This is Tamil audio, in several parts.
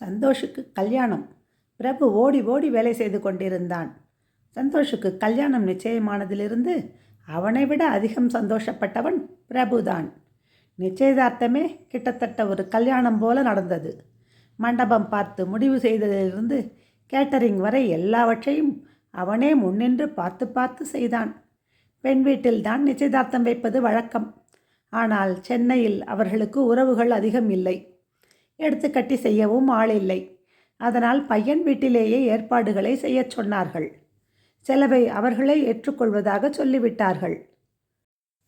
சந்தோஷுக்கு கல்யாணம். பிரபு ஓடி ஓடி வேலை செய்து கொண்டிருந்தான். சந்தோஷுக்கு கல்யாணம் நிச்சயமானதிலிருந்து அவனை விட அதிகம் சந்தோஷப்பட்டவன் பிரபுதான். நிச்சயதார்த்தமே கிட்டத்தட்ட ஒரு கல்யாணம் போல நடந்தது. மண்டபம் பார்த்து முடிவு செய்ததிலிருந்து கேட்டரிங் வரை எல்லாவற்றையும் அவனே முன்னின்று பார்த்து பார்த்து செய்தான். பெண் வீட்டில்தான் நிச்சயதார்த்தம் வைப்பது வழக்கம். ஆனால் சென்னையில் அவர்களுக்கு உறவுகள் அதிகம் இல்லை. எடுத்துக்கட்டி செய்யவும் ஆள் இல்லை. அதனால் பையன் வீட்டிலேயே ஏற்பாடுகளை செய்யச் சொன்னார்கள். செலவை அவர்களே ஏற்றுக்கொள்வதாக சொல்லிவிட்டார்கள்.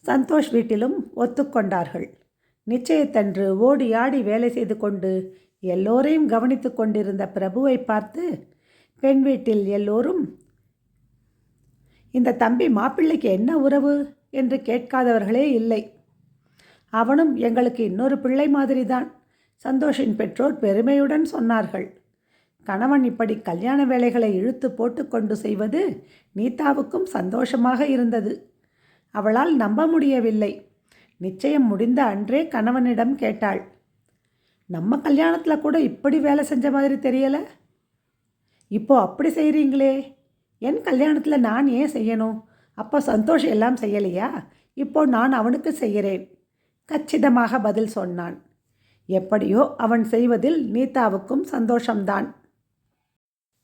சந்தோஷ் வீட்டிலும் ஒத்துக்கொண்டார்கள் நிச்சயத்தன்று ஓடி ஆடி வேலை செய்து கொண்டு எல்லோரையும் கவனித்து கொண்டிருந்த பிரபுவை பார்த்து பெண் வீட்டில் எல்லோரும் இந்த தம்பி மாப்பிள்ளைக்கு என்ன உறவு? என்று கேட்காதவர்களே இல்லை. அவனும் எங்களுக்கு இன்னொரு பிள்ளை மாதிரிதான். சந்தோஷின் பெற்றோர் பெருமையுடன் சொன்னார்கள். கணவன் இப்படி கல்யாண வேலைகளை இழுத்து போட்டுக்கொண்டு செய்வது நீதாவுக்கும் சந்தோஷமாக இருந்தது. அவளால் நம்ப முடியவில்லை. நிச்சயம் முடிந்த அன்றே கணவனிடம் கேட்டாள். நம்ம கல்யாணத்தில் கூட இப்படி வேலை செஞ்ச மாதிரி தெரியலை? இப்போ அப்படி செய்கிறீங்களே என் கல்யாணத்தில் நான் ஏன் செய்யணும்? அப்போ சந்தோஷ் எல்லாம் செய்யலையா? இப்போ நான் அவனுக்கு செய்கிறேன். கச்சிதமாக பதில் சொன்னான். எப்படியோ அவன் செய்வதில் நீதாவுக்கும் சந்தோஷம்தான்.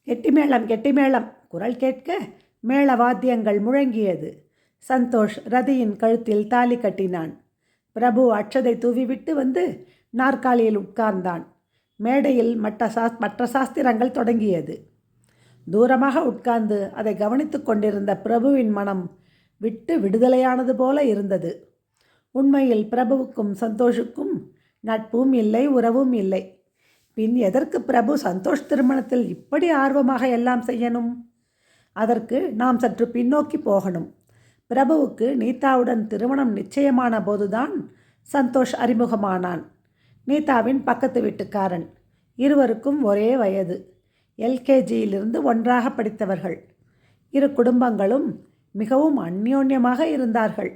கெட்டிமேளம் கெட்டிமேளம் குரல் கேட்க மேள வாத்தியங்கள் முழங்கியது. சந்தோஷ் ரதியின் கழுத்தில் தாலி கட்டினான். பிரபு அட்சதை தூவிவிட்டு வந்து நாற்காலியில் உட்கார்ந்தான். மேடையில் மற்ற சாஸ் மற்ற சாஸ்திரங்கள் தொடங்கியது. தூரமாக உட்கார்ந்து அதை கவனித்து கொண்டிருந்த பிரபுவின் மனம் விட்டு விடுதலையானது போல இருந்தது. உண்மையில் பிரபுவுக்கும் சந்தோஷுக்கும் நட்பும் இல்லை உறவும் இல்லை. பின் எதற்கு பிரபு சந்தோஷ் திருமணத்தில் இப்படி ஆர்வமாக எல்லாம் செய்யணும்? அதற்கு நாம் சற்று பின்னோக்கி போகணும். பிரபுவுக்கு நீதாவுடன் திருமணம் நிச்சயமான போதுதான் சந்தோஷ் அறிமுகமானான். நீதாவின் பக்கத்து வீட்டுக்காரன். இருவருக்கும் ஒரே வயது. எல்கேஜியிலிருந்து ஒன்றாக படித்தவர்கள். இரு குடும்பங்களும் மிகவும் அந்யோன்யமாக இருந்தார்கள்.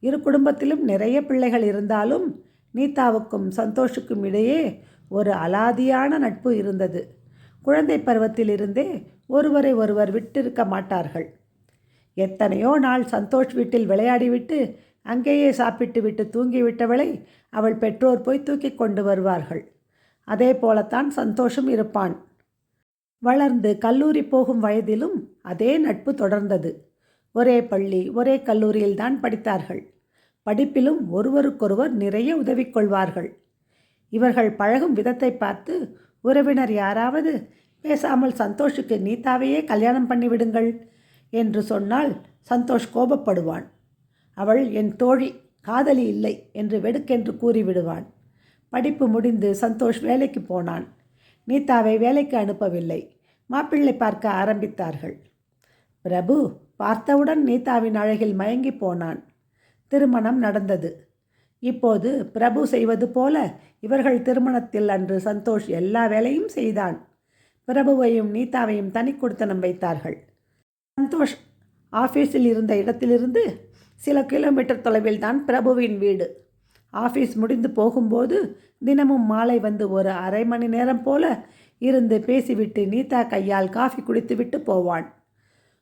இரு குடும்பத்திலும் நிறைய பிள்ளைகள் இருந்தாலும் நீதாவுக்கும் சந்தோஷுக்கும் இடையே ஒரு அலாதியான நட்பு இருந்தது. குழந்தை பருவத்திலிருந்தே ஒருவரை ஒருவர் விட்டிருக்க மாட்டார்கள். எத்தனையோ நாள் சந்தோஷ் வீட்டில் விளையாடிவிட்டு அங்கேயே சாப்பிட்டு விட்டு தூங்கிவிட்டவளை அவள் பெற்றோர் போய் தூக்கி கொண்டு வருவார்கள். அதே போலத்தான் சந்தோஷம் இருப்பான். வளர்ந்து கல்லூரி போகும் வயதிலும் அதே நட்பு தொடர்ந்தது. ஒரே பள்ளி ஒரே கல்லூரியில்தான் படித்தார்கள். படிப்பிலும் ஒருவருக்கொருவர் நிறைய உதவி கொள்வார்கள் இவர்கள் பழகும் விதத்தை பார்த்து உறவினர் யாராவது பேசாமல் சந்தோஷுக்கு நீதாவையே கல்யாணம் பண்ணிவிடுங்கள் என்று சொன்னால் சந்தோஷ் கோபப்படுவான். அவள் என் தோழி காதலி இல்லை என்று வெடுக்கென்று கூறிவிடுவான். படிப்பு முடிந்து சந்தோஷ் வேலைக்கு போனான். நீதாவை வேலைக்கு அனுப்பவில்லை. மாப்பிள்ளை பார்க்க ஆரம்பித்தார்கள். பிரபு பார்த்தவுடன் நீதாவின் அழகில் மயங்கி போனான். திருமணம் நடந்தது. இப்போது பிரபு செய்வது போல இவர்கள் திருமணத்தில் அன்று சந்தோஷ் எல்லா வேலையும் செய்தான். பிரபுவையும் நீதாவையும் தனி கொடுத்தனம் வைத்தார்கள். சந்தோஷ் ஆஃபீஸில் இருந்த இடத்திலிருந்து சில கிலோமீட்டர் தொலைவில் தான் பிரபுவின் வீடு. ஆஃபீஸ் முடிந்து போகும்போது தினமும் மாலை வந்து ஒரு அரை மணி நேரம் போல இருந்து பேசிவிட்டு நீதா கையால் காஃபி குடித்துவிட்டு போவான்.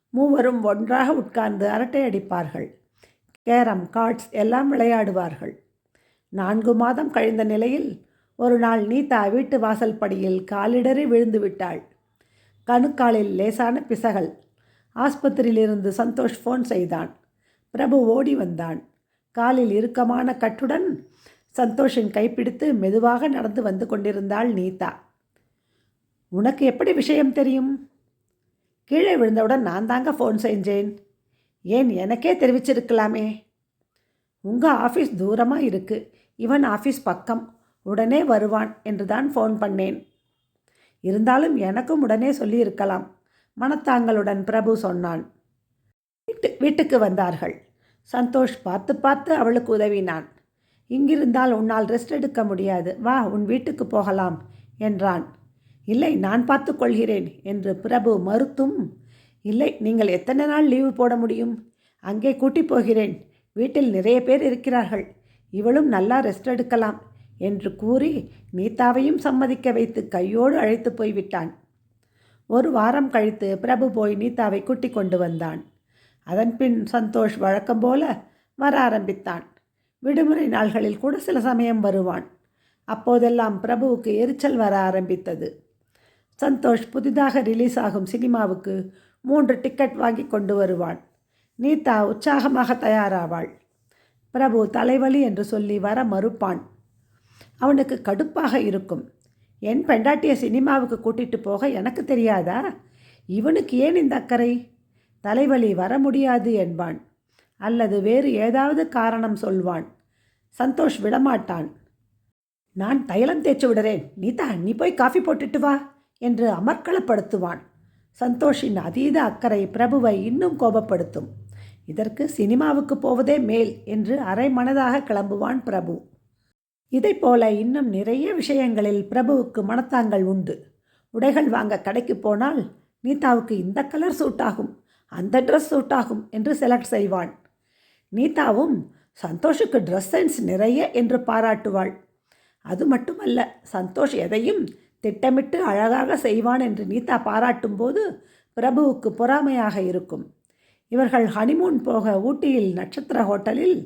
மூவரும் ஒன்றாக உட்கார்ந்து அரட்டை அடிப்பார்கள். கேரம் கார்ட்ஸ் எல்லாம் விளையாடுவார்கள். நான்கு மாதம் கழிந்த நிலையில் ஒரு நாள் நீதா வீட்டு வாசல் படியில் காலிடறி விழுந்து விட்டாள். கணுக்காலில் லேசான பிசகல். ஆஸ்பத்திரியிலிருந்து சந்தோஷ் ஃபோன் செய்தான். பிரபு ஓடி வந்தான். காலில் இறுக்கமான கட்டுடன் சந்தோஷின் கைப்பிடித்து மெதுவாக நடந்து வந்து கொண்டிருந்தாள் நீதா. உனக்கு எப்படி விஷயம் தெரியும்? கீழே விழுந்தவுடன் நான் தாங்க ஃபோன் செஞ்சேன். ஏன் எனக்கே தெரிவிச்சிருக்கலாமே? உங்கள் ஆஃபீஸ் தூரமாக இருக்குது இவன் ஆஃபீஸ் பக்கம். உடனே வருவான் என்று தான் ஃபோன் பண்ணேன். இருந்தாலும் எனக்கும் உடனே சொல்லியிருக்கலாம். மனத்தாங்களுடன் பிரபு சொன்னான் வீட்டு வீட்டுக்கு வந்தார்கள். சந்தோஷ் பார்த்து பார்த்து அவளுக்கு உதவினான். இங்கிருந்தால் உன்னால் ரெஸ்ட் எடுக்க முடியாது. வா உன் வீட்டுக்கு போகலாம் என்றான். இல்லை நான் பார்த்து கொள்கிறேன் என்று பிரபு மறுத்தும் இல்லை நீங்கள் எத்தனை நாள் லீவு போட முடியும்? அங்கே கூட்டி போகிறேன். வீட்டில் நிறைய பேர் இருக்கிறார்கள். இவளும் நல்லா ரெஸ்ட் எடுக்கலாம் என்று கூறி நீதாவையும் சம்மதிக்க வைத்து கையோடு அழைத்து போய்விட்டான். ஒரு வாரம் கழித்து பிரபு போய் நீதாவை கூட்டி கொண்டு வந்தான். அதன்பின் சந்தோஷ் வழக்கம் போல வர ஆரம்பித்தான். விடுமுறை நாள்களில் கூட சில சமயம் வருவான். அப்போதெல்லாம் பிரபுவுக்கு எரிச்சல் வர ஆரம்பித்தது. சந்தோஷ் புதிதாக ரிலீஸ் ஆகும் சினிமாவுக்கு மூன்று டிக்கெட் வாங்கி கொண்டு வருவான் நீதா உற்சாகமாக தயாராவாள். பிரபு தலைவலி என்று சொல்லி வர மறுப்பான். அவனுக்கு கடுப்பாக இருக்கும். என் பெண்டாட்டியை சினிமாவுக்கு கூட்டிட்டு போக எனக்கு தெரியாதா? இவனுக்கு ஏன் இந்த அக்கறை? தலைவலி வர முடியாது என்பான். அல்லது வேறு ஏதாவது காரணம் சொல்வான். சந்தோஷ் விடமாட்டான். நான் தைலம் தேய்ச்சி விடுறேன். நீதா நீ போய் காஃபி போட்டுட்டு வா என்று அமர்க்களப்படுத்துவான். சந்தோஷின் அதீத அக்கறை பிரபுவை இன்னும் கோபப்படுத்தும். இதற்கு சினிமாவுக்கு போவதே மேல் என்று அரை மனதாக கிளம்புவான் பிரபு. இதைப் போல இன்னும் நிறைய விஷயங்களில் பிரபுவுக்கு மனத்தாங்கள் உண்டு. உடைகள் வாங்க கடைக்கு போனால் நீதாவுக்கு இந்த கலர் சூட் ஆகும் அந்த ட்ரெஸ் சூட் ஆகும் என்று செலக்ட் செய்வான். நீதாவும் சந்தோஷுக்கு ட்ரெஸ் சென்ஸ் நிறைய என்று பாராட்டுவாள். அது மட்டுமல்ல சந்தோஷ் எதையும் திட்டமிட்டு அழகாக செய்வான் என்று நீதா பாராட்டும்போது பிரபுவுக்கு பொறாமையாக இருக்கும். இவர்கள் ஹனிமூன் போக ஊட்டியில் நட்சத்திர ஹோட்டலில்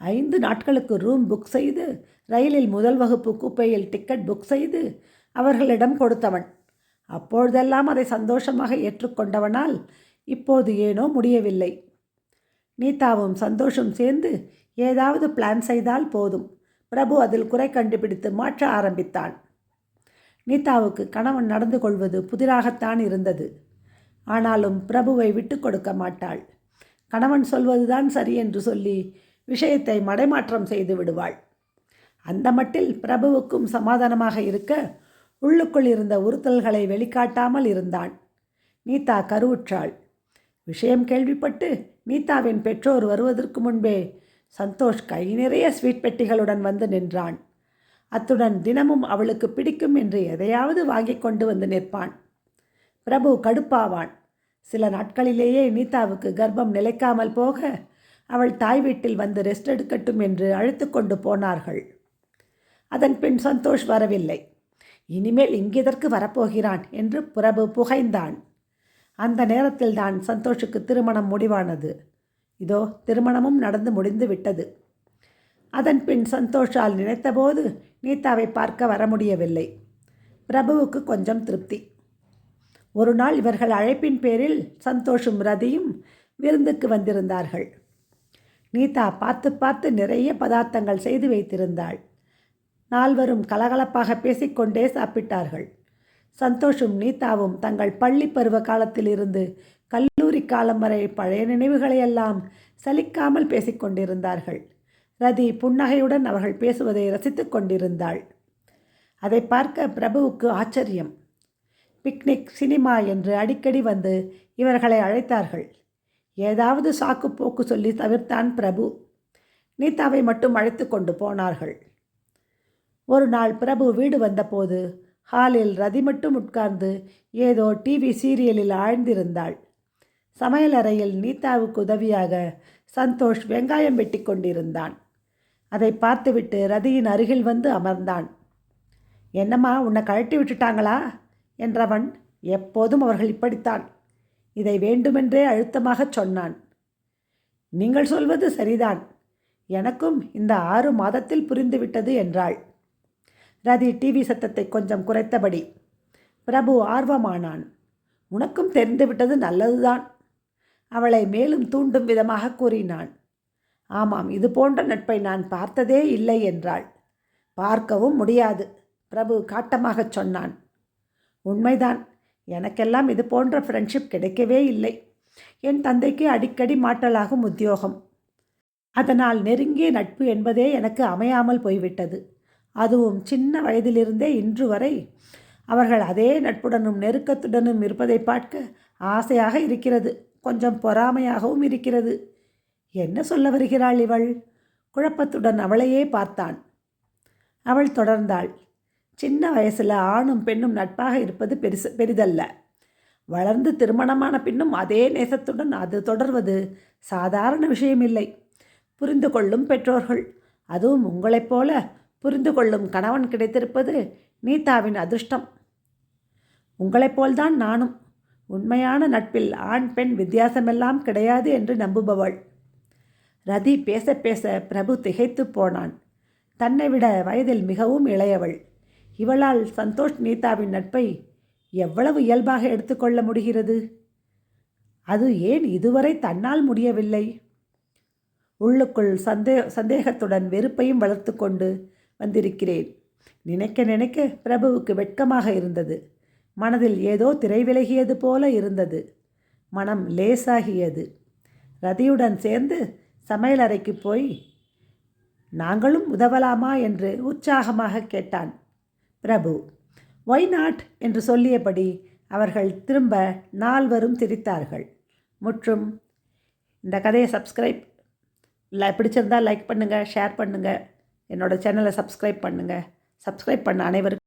ஐந்து நாட்களுக்கு ரூம் புக் செய்து ரயிலில் முதல் வகுப்பு குப்பையில் டிக்கெட் புக் செய்து அவர்களிடம் கொடுத்தவன். அப்பொழுதெல்லாம் அதை சந்தோஷமாக ஏற்றுக்கொண்டவனால் இப்போது ஏனோ முடியவில்லை. நீதாவும் சந்தோஷம் சேர்ந்து ஏதாவது பிளான் செய்தால் போதும். பிரபு அதில் குறை கண்டுபிடித்து மாற்ற ஆரம்பித்தான் நீதாவுக்கு கணவன் நடந்து கொள்வது புதிராகத்தான் இருந்தது. ஆனாலும் பிரபுவை விட்டு கொடுக்க மாட்டாள். கணவன் சொல்வதுதான் சரி என்று சொல்லி விஷயத்தை மடைமாற்றம் செய்து விடுவாள். அந்த மட்டில் பிரபுவுக்கும் சமாதானமாக இருக்க உள்ளுக்குள் இருந்த உறுத்தல்களை வெளிக்காட்டாமல் இருந்தான். நீதா கருவுற்றாள். விஷயம் கேள்விப்பட்டு நீதாவின் பெற்றோர் வருவதற்கு முன்பே சந்தோஷ் கை நிறைய ஸ்வீட் பெட்டிகளுடன் வந்து நின்றான். அத்துடன் தினமும் அவளுக்கு பிடிக்கும் என்று எதையாவது வாங்கி கொண்டு வந்து நிற்பான். பிரபு கடுப்பாவான். சில நாட்களிலேயே நீதாவுக்கு கர்ப்பம் நிலைக்காமல் போக அவள் தாய் வீட்டில் வந்து ரெஸ்ட் எடுக்கட்டும் என்று அழைத்து கொண்டு போனார்கள். அதன் பின் சந்தோஷ் வரவில்லை. இனிமேல் இங்கிதற்கு வரப்போகிறான் என்று பிரபு புகைந்தான். அந்த நேரத்தில் தான் சந்தோஷுக்கு திருமணம் முடிவானது. இதோ திருமணமும் நடந்து முடிந்து விட்டது. அதன் பின் சந்தோஷால் நினைத்தபோது நீதாவை பார்க்க வர முடியவில்லை. பிரபுவுக்கு கொஞ்சம் திருப்தி. ஒரு நாள் இவர்கள் அழைப்பின் பேரில் சந்தோஷும் ரதியும் விருந்துக்கு வந்திருந்தார்கள். நீதா பார்த்து பார்த்து நிறைய பதார்த்தங்கள் செய்து வைத்திருந்தாள். நால்வரும் கலகலப்பாக பேசிக்கொண்டே சாப்பிட்டார்கள். சந்தோஷும் நீதாவும் தங்கள் பள்ளி பருவ காலத்திலிருந்து கல்லூரி காலம் வரை பழைய நினைவுகளையெல்லாம் சலிக்காமல் பேசிக்கொண்டிருந்தார்கள். ரதி புன்னகையுடன் அவர்கள் பேசுவதை ரசித்து கொண்டிருந்தாள். அதை பார்க்க பிரபுவுக்கு ஆச்சரியம். பிக்னிக் சினிமா என்று அடிக்கடி வந்து இவர்களை அழைத்தார்கள். ஏதாவது சாக்கு போக்கு சொல்லி தவிர்த்தான் பிரபு. நீதாவை மட்டும் அழைத்து கொண்டு போனார்கள். ஒரு நாள் பிரபு வீடு வந்தபோது ஹாலில் ரதி மட்டும் உட்கார்ந்து ஏதோ டிவி சீரியலில் ஆழ்ந்திருந்தாள். சமையலறையில் நீதாவுக்கு உதவியாக சந்தோஷ் வெங்காயம் வெட்டி கொண்டிருந்தான். அதை பார்த்துவிட்டு ரதியின் அருகில் வந்து அமர்ந்தான். என்னம்மா உன்னை கழட்டி விட்டுட்டாங்களா? என்றவன் எப்போதும் அவர்கள் இப்படித்தான். இதை வேண்டுமென்றே அழுத்தமாகச் சொன்னான். நீங்கள் சொல்வது சரிதான். எனக்கும் இந்த ஆறு மாதத்தில் புரிந்துவிட்டது என்றாள். ரதி டிவி சத்தத்தை கொஞ்சம் குறைத்தபடி பிரபு ஆர்வமானான். உனக்கும் தெரிந்துவிட்டது நல்லதுதான். அவளை மேலும் தூண்டும் விதமாக கூறினான். ஆமாம் இது போன்ற நட்பை நான் பார்த்ததே இல்லை என்றாள். பார்க்கவும் முடியாது பிரபு காட்டமாகச் சொன்னான். உண்மைதான் எனக்கெல்லாம் இது போன்ற ஃப்ரெண்ட்ஷிப் கிடைக்கவே இல்லை. என் தந்தைக்கு அடிக்கடி மாட்டலாகும் உத்தியோகம். அதனால் நெருங்கிய நட்பு என்பதே எனக்கு அமையாமல் போய்விட்டது. அதுவும் சின்ன வயதிலிருந்தே இன்று வரை அவர்கள் அதே நட்புடனும் நெருக்கத்துடனும் இருப்பதை பார்க்க ஆசையாக இருக்கிறது. கொஞ்சம் பொறாமையாகவும் இருக்கிறது. என்ன சொல்ல வருகிறாள் இவள்? குழப்பத்துடன் அவளையே பார்த்தான். அவள் தொடர்ந்தாள். சின்ன வயசில் ஆணும் பெண்ணும் நட்பாக இருப்பது பெருசு பெரிதல்ல. வளர்ந்து திருமணமான பின்னும் அதே நேசத்துடன் அது தொடர்வது சாதாரண விஷயமில்லை. புரிந்து கொள்ளும் பெற்றோர்கள். அதுவும் உங்களைப் போல புரிந்து கொள்ளும் கணவன் கிடைத்திருப்பது நீதாவின் அதிர்ஷ்டம். உங்களைப் போல்தான் நானும். உண்மையான நட்பில் ஆண் பெண் வித்தியாசமெல்லாம் கிடையாது என்று நம்புபவள். ரதி பேச பேச பிரபு திகைத்து போனான். தன்னை விட வயதில் மிகவும் இளையவள். இவளால் சந்தோஷ் நீதாவின் நட்பை எவ்வளவு இயல்பாக எடுத்துக்கொள்ள முடிகிறது? அது ஏன் இதுவரை தன்னால் முடியவில்லை? உள்ளுக்குள் சந்தே சந்தேகத்துடன் வெறுப்பையும் வளர்த்து கொண்டு வந்திருக்கிறேன். நினைக்க நினைக்க பிரபுவுக்கு வெட்கமாக இருந்தது. மனதில் ஏதோ திரை விலகியது போல இருந்தது. மனம் லேசாகியது. ரதியுடன் சேர்ந்து சமையலறைக்கு போய் நாங்களும் உதவலாமா? என்று உற்சாகமாக கேட்டான் பிரபு. ஒய் நாட் என்று சொல்லியபடி அவர்கள் திரும்ப நால்வரும் திரித்தார்கள். முற்றும் இந்த கதையை சப்ஸ்கிரைப் இல்லை பிடிச்சிருந்தால் லைக் பண்ணுங்கள் ஷேர் பண்ணுங்கள் என்னோடய சேனலை சப்ஸ்கிரைப் பண்ணுங்கள் சப்ஸ்கிரைப் பண்ண அனைவருக்கும்